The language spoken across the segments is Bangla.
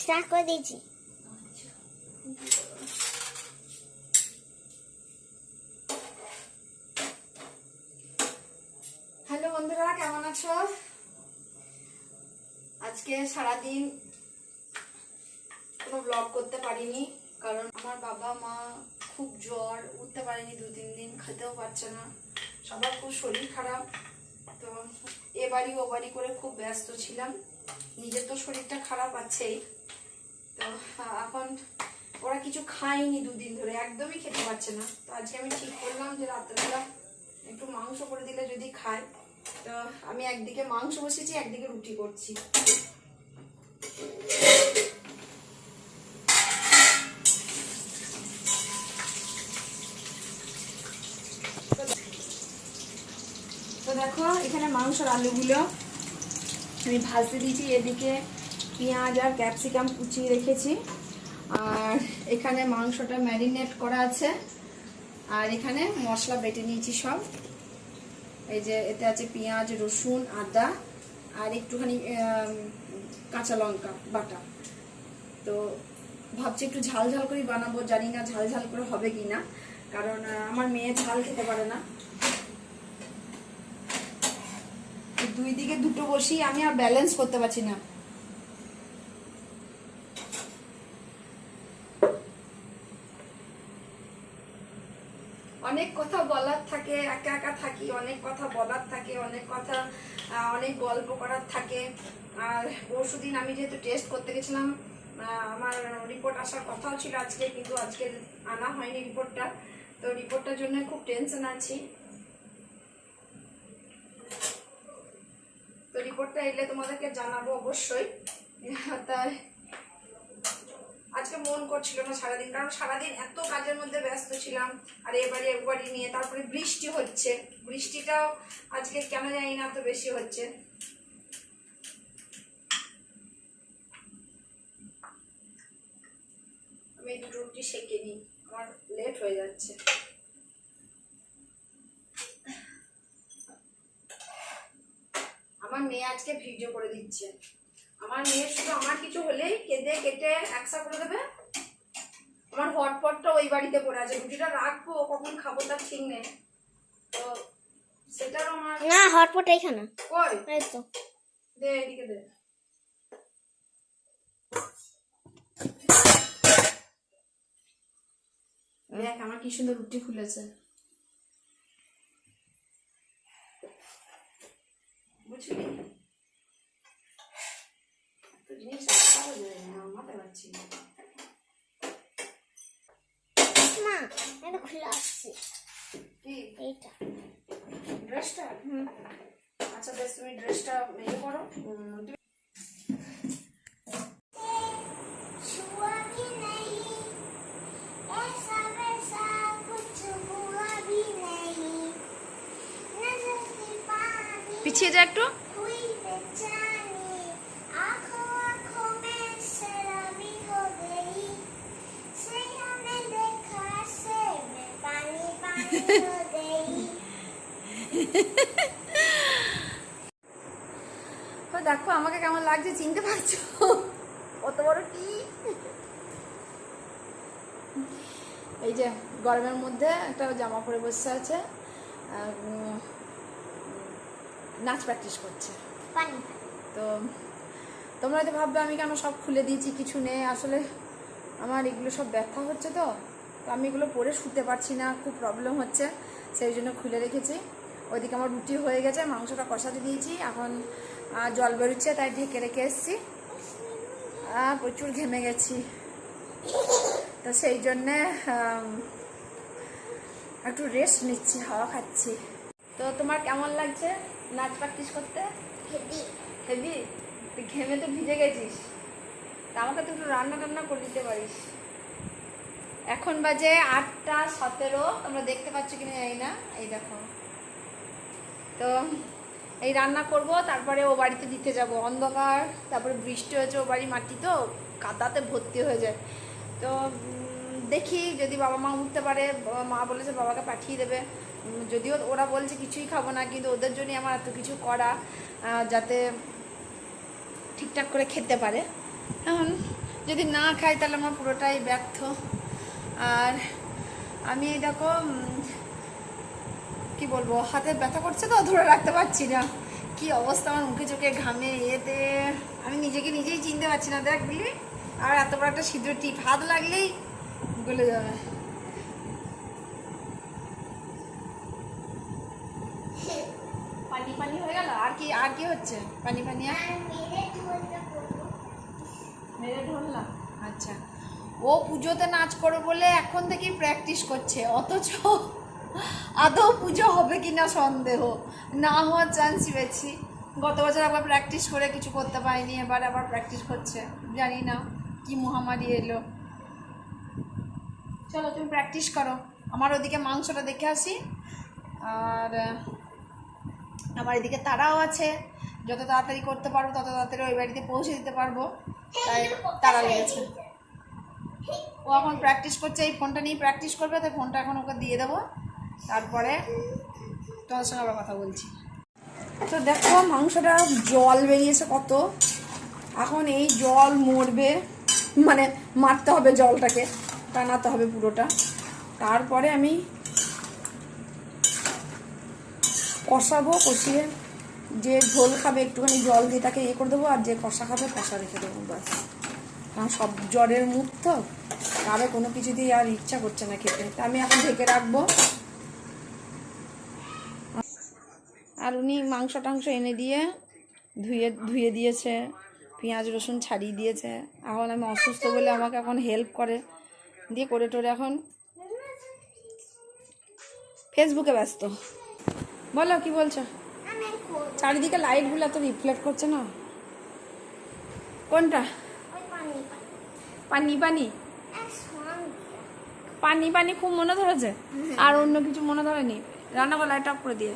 স্টার্ট করে দিয়েছি হ্যালো বন্ধুরা, কেমন আছো? আজকে সারাদিন কোনো ব্লগ করতে পারিনি, কারণ আমার বাবা, মা খুব জ্বর, উঠতে পারেনি দু, তিন দিন, খেতেও পারছে না। সবার খুব শরীর খারাপ, তো এ বাড়ি ও বাড়ি করে খুব ব্যস্ত ছিলাম। নিজের তো শরীরটা খারাপ আছেই। তো এখন ওরা কিছু খায়নি দুদিন ধরে, একদমই খেতে না। তো আজকে আমি ঠিক করলাম যে রাত্রেবেলা একটু মাংস করে দিলে যদি খায়, তো আমি একদিকে মাংস বসেছি একদিকে রুটি করছি। দেখো, এখানে মাংসর আলুগুলো আমি ভাজতে দিয়েছি, এদিকে পেঁয়াজ আর ক্যাপসিকাম কুচিয়ে রেখেছি। আর এখানে মাংসটা ম্যারিনেট করা আছে। আর এখানে মশলা বেটে নিয়েছি সব। এই যে এতে আছে পেঁয়াজ, রসুন, আদা আর একটুখানি কাঁচা লঙ্কা, বাটা। তো ভাবছি একটু ঝাল ঝাল করে বানাবো। জানি না ঝাল ঝাল করে হবে কি না। কারণ আমার মেয়ে ঝাল খেতে পারে না। দুই দিকে দুটো বসি আমি আর ব্যালেন্স করতে পারছি না। অনেক কথা বলার থাকে, একা একা থাকি, অনেক কথা বলার থাকে, অনেক কথা অনেক গল্প করার থাকে। আর পরশুদিন আমি যেহেতু টেস্ট করতে গেছিলাম আমার রিপোর্ট আসার কথাও ছিল আজকে, কিন্তু আজকে আনা হয়নি রিপোর্টটা তো রিপোর্টটার জন্য খুব টেনশন আছি। তো রিপোর্টটা এলে তোমাদেরকে জানাব অবশ্যই। তাই আজকে মন করছিল না সারাদিন, কারণ সারাদিন এত কাজের মধ্যে ব্যস্ত ছিলাম, আর এবারে একবারই নিয়ে তারপরে বৃষ্টি হচ্ছে। বৃষ্টিটাও আজকে কেন জানি না এত বেশি হচ্ছে। আমি দুটো রুটি সেঁকে নিই, আমার লেট হয়ে যাচ্ছে। আমার মেয়ে আজকে ভিডিও করে দিচ্ছে। আমার মেয়ে শুধু আমার কিছু হলেই কেঁদে কেটে একসা করে দেবে? আমার হটপটটা ওই বাড়িতে পড়ে আছে। রুটিটা রাখব কখন খাব তার ঠিক নেই। তো সেটারও আমার না হটপট এইখানে। কই? এই তো। দে এদিকে দে। দেখ আমার কি সুন্দর রুটি ফুলেছে। বুঝলি? জিনিস রাখা যায় না মাথায় পাচ্ছি মা এটা খুলে আসছে কি এইটা ড্রেসটা আচ্ছা বেশ তুমি ড্রেসটা ইয়ে করো উম, তুমি छुआ দেখো আমাকে কেমন লাগছে চিনতে পারছ? কত বড় টি। এই যে গরমের মধ্যে একটা জামা পরে বসে আছে নাচ প্র্যাকটিস করছে। তো তোমরা হয়তো ভাববে আমি কেন সব খুলে দিয়েছি কিছু নেই আসলে আমার এগুলো সব ব্যথা হচ্ছে তো তো আমি এগুলো পরে শুতে পারছি না খুব প্রবলেম হচ্ছে সেই জন্য খুলে রেখেছি। ওইদিকে আমার রুটি হয়ে গেছে মাংসটা কষাতে দিয়েছি এখন জল বেরোচ্ছে তাই ঢেকে রেখে এসেছি। প্রচুর ঘেমে গেছি। তো সেই জন্যে একটু রেস্ট নিচ্ছি হাওয়া খাচ্ছি। তো তোমার কেমন লাগছে নাচ প্র্যাকটিস করতে? হেবি তুই ঘেমে তো ভিজে গেছিস। তা আমাকে তো একটু রান্না টান্না করে দিতে পারিস। এখন বাজে আটটা সতেরো তোমরা দেখতে পাচ্ছ কিনা জানি না এই দেখো। তো এই রান্না করব, তারপরে ও বাড়িতে দিতে যাব। অন্ধকার, তারপরে বৃষ্টি হয়েছে ও বাড়ি মাটি তো, কাদাতে ভর্তি হয়ে যায়। তো দেখি যদি বাবা মা উঠতে পারে মা বলেছে বাবাকে পাঠিয়ে দেবে। যদিও ওরা বলছে কিছুই খাব না, কিন্তু ওদের জন্যই আমার এত কিছু করা যাতে ঠিকঠাক করে খেতে পারে। এখন যদি না খাই তাহলে আমার পুরোটাই ব্যর্থ। আর আমি দেখো কি বলব হাতে ব্যথা করছে তো ধরে রাখতে পারছি না। কি অবস্থা আমার মুখে চোখে ঘামে এতে আমি নিজেকে নিজেই চিনতে পারছি না দেখ বুঝলি আর এত বড় একটা সিদ্ধ টিপ হাত লাগলেই গলে যাবে। পানি পানি হয়ে গেল? আর কি আর কি হচ্ছে? পানি পানি মেরে আচ্ছা। ও পুজোতে নাচ করো বলে এখন থেকেই প্র্যাকটিস করছে অথচ আদৌ পুজো হবে কিনা সন্দেহ। না হওয়ার চান্সই বেশি গত বছর আবার প্র্যাকটিস করে কিছু করতে পারিনি, এবার আবার প্র্যাকটিস করছে। জানি না কি মহামারী এলো। চলো তুমি প্র্যাকটিস করো। আমার ওদিকে মাংসটা দেখে আসি। আর আমার এদিকে তারাও আছে। যত তাড়াতাড়ি করতে পারব, তত তাড়াতাড়ি ওই বাড়িতে পৌঁছে দিতে পারব। তাই তারা লেগেছে। ও এখন প্র্যাকটিস করছে, এই ফোনটা নিয়ে প্র্যাকটিস করবে, তাই ফোনটা এখন ওকে দিয়ে দেবো। তারপরে তোমার সঙ্গে আবার কথা বলছি। তো দেখো, মাংসটা জল বেরিয়েছে কত। এখন এই জল মরবে মানে মারতে হবে জলটাকে, টানাতে হবে পুরোটা। তারপরে আমি কষাবো, কষিয়ে যে ঝোল খাবে একটুখানি জল দিয়ে তাকে ইয়ে করে দেবো, আর যে কষা খাবে কষা রেখে দেবো, ব্যাস। কারণ সব জ্বরের মুখ তো কারও কোনো কিছুতেই আর ইচ্ছা করছে না খেতে। তা আমি এখন ঢেকে রাখব। আর উনি মাংস টাংস এনে দিয়ে ধুয়ে ধুয়ে দিয়েছে, পেঁয়াজ, রসুন ছাড়িয়ে দিয়েছে। এখন আমি অসুস্থ বলে আমাকে এখন হেল্প করে। দিয়ে করে টোরে এখন ফেসবুকে ব্যস্ত। বলো, কি বলছো? চারিদিকে লাইটগুলো তো রিফ্লেক্ট করছে না? কোনটা? পানি পানি। পানি পানি খুব মনে ধরেছে? আর অন্য কিছু মনে ধরেনি? রান্না করে লাইট অফ করে দিয়ে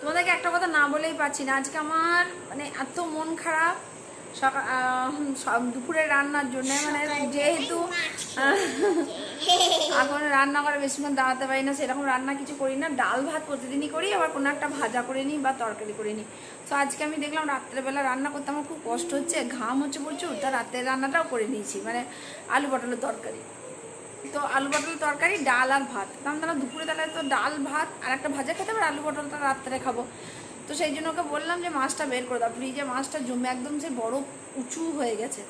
তোমাদেরকে একটা কথা পাচ্ছি না। আজকে আমার মানে এত মন খারাপ। সকাল দুপুরে রান্নার জন্য মানে যেহেতু এখন রান্না করে বেশিক্ষণ দাঁড়াতে পারি না সেরকম রান্না কিছু করি না। ডাল ভাত প্রতিদিনই করি আবার কোনো একটা ভাজা করে নিই বা তরকারি করে নিই। তো আজকে আমি দেখলাম রাত্রেবেলা রান্না করতে আমার খুব কষ্ট হচ্ছে ঘাম হচ্ছে প্রচুর তা রাতের রান্নাটাও করে নিয়েছি মানে আলু পটলের তরকারি। তো আলু পটলের তরকারি ডাল আর ভাত। কারণ তারা দুপুরে তাহলে তো ডাল ভাত আর একটা ভাজা খেতে পারে আলু পটলটা রাত্রে খাব। তো সেই জন্য ওকে বললাম যে মাছটা বের করে দাও ফ্রিজে মাছটা জমে একদম সে বড় উঁচু হয়ে গেছে।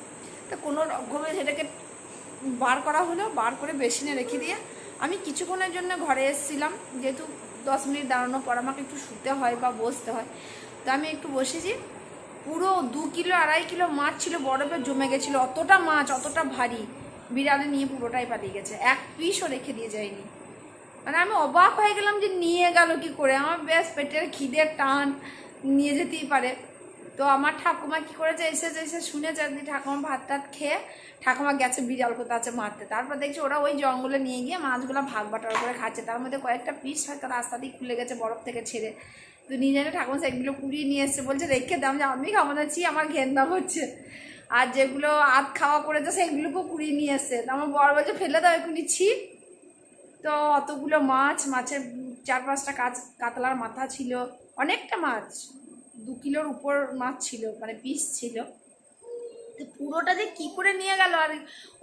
তা কোনো রকমে সেটাকে বার করা হলো, বার করে বেসিনে রেখে দিয়ে আমি কিছুক্ষণের জন্য ঘরে এসেছিলাম, যেহেতু দশ মিনিট দাঁড়ানোর পর আমাকে একটু শুতে হয় বা বসতে হয়। তো আমি একটু বসেছি, পুরো দু কিলো, আড়াই কিলো মাছ ছিল, বরফে জমে গেছিল, অতটা মাছ, অতটা ভারী, বিড়ালে নিয়ে পুরোটাই পালিয়ে গেছে। এক পিসও রেখে দিয়ে যায়নি। মানে আমি অবাক হয়ে গেলাম যে নিয়ে গেল কি করে? আমার বেশ পেটের খিদের টান নিয়ে যেতেই পারে। তো আমার ঠাকুমা কি করেছে? এসে এসে শুনেছে যে ঠাকুমা ভাত টাত খেয়ে ঠাকুমা গেছে বিড়াল কোথা আছে মারতে। তারপর দেখছি ওরা ওই জঙ্গলে নিয়ে গিয়ে মাছগুলো ভাগ বাটার করে খাচ্ছে। তার মধ্যে কয়েকটা পিস হয়তো রাস্তা দিয়ে খুলে গেছে বরফ থেকে ছেড়ে। তো নিয়ে জানে ঠাকুমা সেগুলো কুড়িয়ে নিয়ে এসছে। বলছে, রেখে দাম যে আমি খাব না, ছি, আমার ঘেন্না হচ্ছে। আর যেগুলো আধ খাওয়া করেছে, সেগুলোকেও কুড়িয়ে নিয়ে এসছে। আমার বড় বলছে, ফেলে দাও এখনই ছি। তো অতগুলো মাছ, মাছের চার পাঁচটা কাচ কাতলার মাথা ছিল। অনেকটা মাছ, দু কিলোর উপর মাছ ছিল মানে পিস ছিল। তো পুরোটা যে কি করে নিয়ে গেল? আর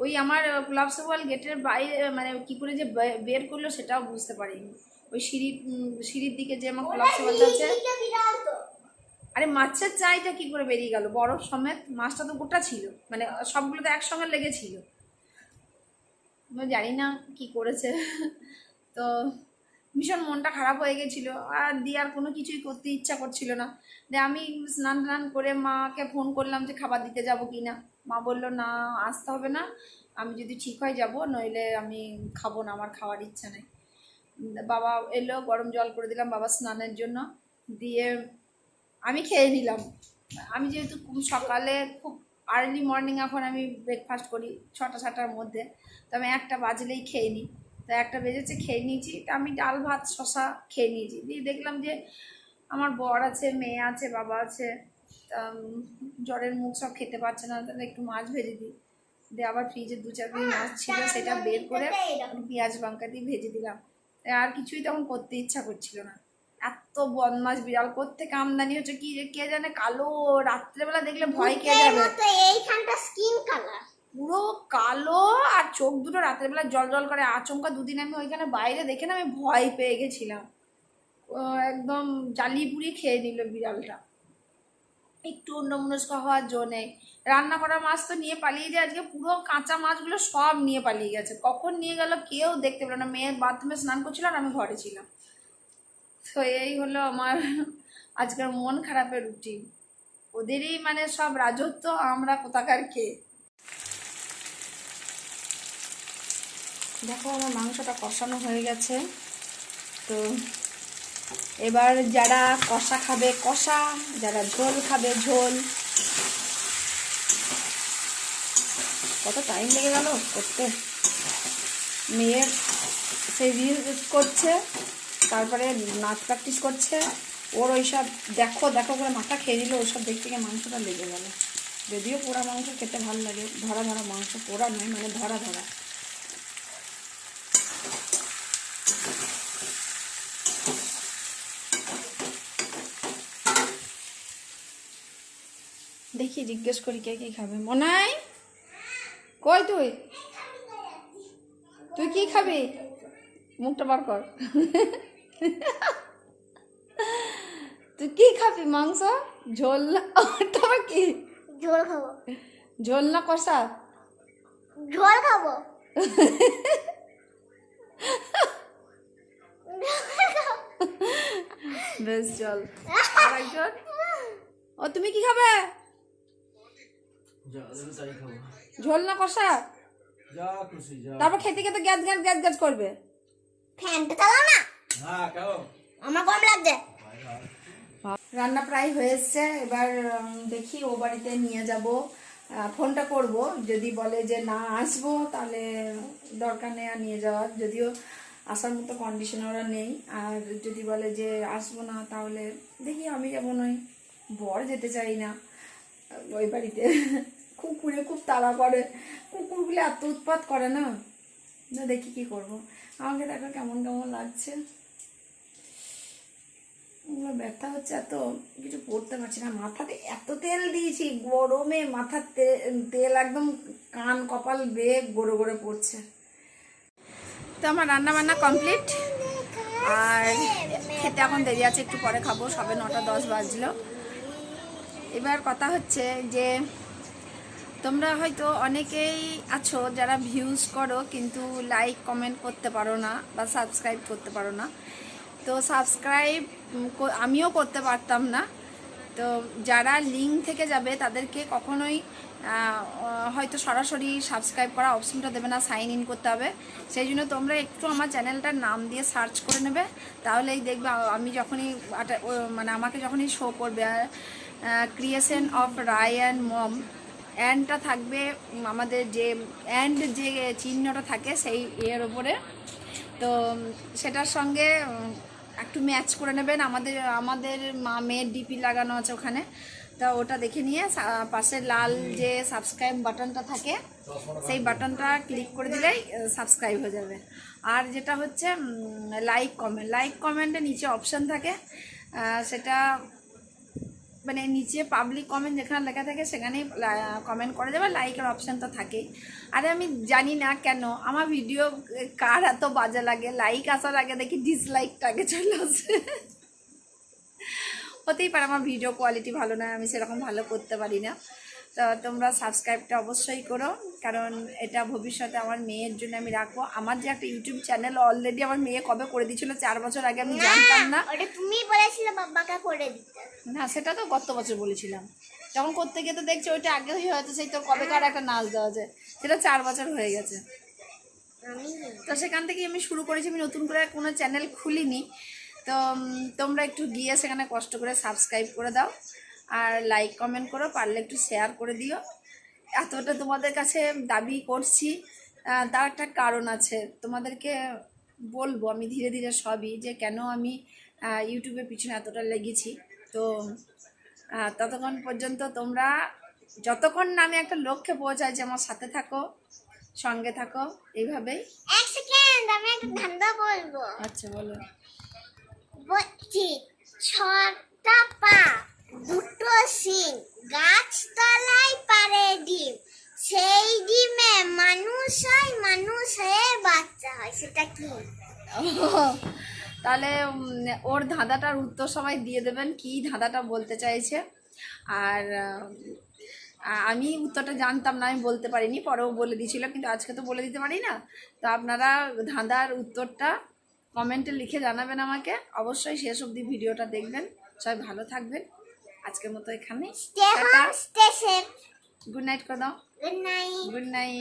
ওই আমার গুলাবসওয়াল গেটের বাইরে মানে কি করে যে বের করল সেটাও বুঝতে পারিনি। ওই সিঁড়ি সিঁড়ির দিকে যে আমার গুলাবসওয়ালটা আছে। আরে মাছের চাইটা কি করে বেরিয়ে গেল? বরফ সমেত মাছটা তো গোটা ছিল। মানে সবগুলো তো একসঙ্গে লেগেছিল জানি না কি করেছে। তো ভীষণ মনটা খারাপ হয়ে গেছিল। আর দিয়ে আর কোনো কিছুই করতে ইচ্ছা করছিল না। যে আমি স্নান টান করে মাকে ফোন করলাম যে খাবার দিতে যাব কি না। মা বলল, না, আসতে হবে না। আমি যদি ঠিক হয় যাব, নইলে আমি খাব না, আমার খাওয়ার ইচ্ছা নেই। বাবা এলো, গরম জল করে দিলাম বাবা স্নানের জন্য। দিয়ে আমি খেয়ে নিলাম। আমি যেহেতু সকালে খুব আর্লি মর্নিং এখন আমি ব্রেকফাস্ট করি ছটা সাতটার মধ্যে। তো আমি একটা বাজলেই খেয়ে নিই। তো একটা বেজেছে খেয়ে নিয়েছি। তা আমি ডাল ভাত শশা খেয়ে নিয়েছি। দিয়ে দেখলাম যে আমার বর আছে মেয়ে আছে বাবা আছে। তা জ্বরের মুখ সব খেতে পারছে না। তাহলে একটু মাছ ভেজে দিই। দিয়ে আবার ফ্রিজে দু চার পিস মাছ ছিল সেটা বের করে পেঁয়াজ লঙ্কা দিয়ে ভেজে দিলাম। আর কিছুই তখন করতে ইচ্ছা করছিল না। এত বদমাস বিড়াল কোত্থেকে আমদানি হচ্ছে? কি যে কে জানে কালো রাত্রেবেলা দেখলে ভয় ভূতের যাবে। এইখানটা স্কিন কালার পুরো কালো আর চোখ দুটো রাতের বেলা জল জল করে। আচমকা দুদিন আমি ওইখানে বাইরে দেখে না আমি ভয় পেয়ে গেছিলাম। একদম জ্বালিয়ে পুড়িয়ে খেয়ে নিল বিড়ালটা। একটু অন্যমনস্ক হওয়ার জো নেই। রান্না করা মাছ তো নিয়ে পালিয়ে যায়। আজকে পুরো কাঁচা মাছগুলো সব নিয়ে পালিয়ে গেছে। কখন নিয়ে গেল কেউ দেখতে পেল না। মেয়ে বাথরুমে স্নান করছিল আর আমি ঘরে ছিলাম। তো এই হলো আমার আজকের মন খারাপের রুটিন ওদেরই মানে সব রাজত্ব আমরা কোথাকার খেয়ে দেখো, আমার মাংসটা কষানো হয়ে গেছে। তো এবার যারা কষা খাবে, কষা। যারা ঝোল খাবে, ঝোল। কত টাইম লেগে গেল? করতে। মেয়ের সেই রিলস করছে। তারপরে নাচ প্র্যাকটিস করছে। ওর ওইসব দেখো দেখো করে মাথা খেয়ে দিল ওইসব দেখতে গিয়ে মাংসটা লেগে গেল। যদিও পোড়া মাংস খেতে ভালো লাগে, ধরা ধরা মাংস, পোড়া নয় মানে ধরা ধরা। দেখি, জিজ্ঞেস করি কে কি খাবে। মনাই? কই তুই? তুই কি খাবি? মুখটা বার কর। তুই কি খাবি মাংস ঝোল না কি? ঝোল খাব। ঝোল না কষা? ঝোল খাব। বেশ চল আর একজন? ও তুমি কি খাবে? ঝোল না কষা? তারপর খেতে খেতে গ্যাস গ্যাস গ্যাস গ্যাস করবে। ফ্যানটা চালাও না। আমার গরম লাগছে। রান্না প্রায় হয়ে এসছে। এবার দেখি ও বাড়িতে নিয়ে যাব। ফোনটা করব। যদি বলে যে না আসব তাহলে দরকার নেই আর নিয়ে যাওয়ার। যদিও আসার মতো কন্ডিশন ওরা নেই। আর যদি বলে যে আসব না তাহলে দেখি আমি যাব নয় বর যেতে চাই না। ওই বাড়িতে। কুকুরে খুব তাড়া করে। কুকুরগুলো এত উৎপাত করে না। না দেখি কি করব। আমাকে দেখো কেমন কেমন লাগছে। আমার ব্যথা হচ্ছে, এত কিছু পড়তে পারছি না। মাথাতে এত তেল দিয়েছি, গরমে মাথার তেল একদম কান, কপাল বেয়ে গড়ে গড়ে পড়ছে। তো আমার রান্না বান্না কমপ্লিট। আর খেতে এখন দেরি আছে, একটু পরে খাব, সবে নটা দশ বাজলো। এবার কথা হচ্ছে যে, তোমরা হয়তো অনেকেই আছো যারা ভিউজ করো, কিন্তু লাইক কমেন্ট করতে পারো না বা সাবস্ক্রাইব করতে পারো না। তো সাবস্ক্রাইব আমিও করতে পারতাম না। তো যারা লিঙ্ক থেকে যাবে, তাদেরকে কখনোই হয়তো সরাসরি সাবস্ক্রাইব করা অপশনটা দেবে না সাইন ইন করতে হবে। সেই জন্য তোমরা একটু আমার চ্যানেলটার নাম দিয়ে সার্চ করে নেবে, তাহলেই দেখবে আমি যখনই মানে আমাকে যখনই শো করবে creation of Roy and mom অ্যান্ডটা থাকবে আমাদের যে অ্যান্ড যে চিহ্নটা থাকে, সেই এর ওপরে তো সেটার সঙ্গে একটু ম্যাচ করে নেবেন। আমাদের আমাদের মা, মেয়ের ডিপি লাগানো আছে ওখানে। তা ওটা দেখে নিয়ে পাশে লাল যে সাবস্ক্রাইব বাটনটা থাকে, সেই বাটনটা ক্লিক করে দিলেই সাবস্ক্রাইব হয়ে যাবে। আর যেটা হচ্ছে লাইক কমেন্ট লাইক কমেন্টে নিচে অপশান থাকে। সেটা মানে নিচে পাবলিক কমেন্ট যেখানে লেখা থাকে, সেখানেই কমেন্ট করা যাবে। লাইকের অপশান তো থাকেই। আরে আমি জানি না কেন, আমার ভিডিও কার এত বাজে লাগে? লাইক আসার আগে দেখি ডিসলাইকটা আগে চলে আসে। হতেই পারে আমার ভিডিও কোয়ালিটি ভালো নয়, আমি সেরকম ভালো করতে পারি না। তো তোমরা সাবস্ক্রাইবটা অবশ্যই করো। কারণ এটা ভবিষ্যতে আমার মেয়ের জন্য আমি রাখব। আমার যে একটা ইউটিউব চ্যানেল অলরেডি আমার মেয়ে কবে করে দিয়েছিল চার বছর আগে আমি জানতাম না। ওটা তুমি বলেছিলে বাবাকে করে দিতে। না সেটা তো গত বছর বলেছিলাম। যখন করতে গিয়ে তো দেখছি ওইটা আগে হয়তো সেই তো কবে কার একটা নাচ দেওয়া যায় সেটা চার বছর হয়ে গেছে। তো সেখান থেকে আমি শুরু করেছি আমি নতুন করে কোনো চ্যানেল খুলিনি। তো তোমরা একটু গিয়ে সেখানে কষ্ট করে সাবস্ক্রাইব করে দাও। আর লাইক কমেন্ট করো পারলে একটু শেয়ার করে দিও। এতটা তোমাদের কাছে দাবি করছি তার একটা কারণ আছে। তোমাদেরকে বলব আমি ধীরে ধীরে সবই যে কেন আমি ইউটিউবের পিছনে এতটা লেগেছি। তো ততক্ষণ পর্যন্ত তোমরা যতক্ষণ না আমি একটা লক্ষ্যে পৌঁছাই যে আমার সাথে থাকো সঙ্গে থাকো এইভাবেই। এক সেকেন্ড আমি একটা ধান্দা বলব। আচ্ছা বলো। বলছি ছটা পা দুটো সিং গাছতলায় পারে ডিম। সেই ডিমে মানুষ হয়, মানুষ হয়ে বাচ্চা হয়, সেটা কি? তাহলে ওর ধাঁধাটার উত্তর সবাই দিয়ে দেবেন, কি ধাঁধাটা বলতে চাইছে। আর আমি উত্তরটা জানতাম না, আমি বলতে পারিনি, পরেও বলে দিয়েছিল, কিন্তু আজকে তো বলে দিতে পারি না। তো আপনারা ধাঁধার উত্তরটা কমেন্টে লিখে জানাবেন আমাকে। অবশ্যই শেষ অবধি ভিডিওটা দেখবেন। সবাই ভালো থাকবেন। আজকের মতো এখানে গুড নাইট করো গুড নাইট গুড নাইট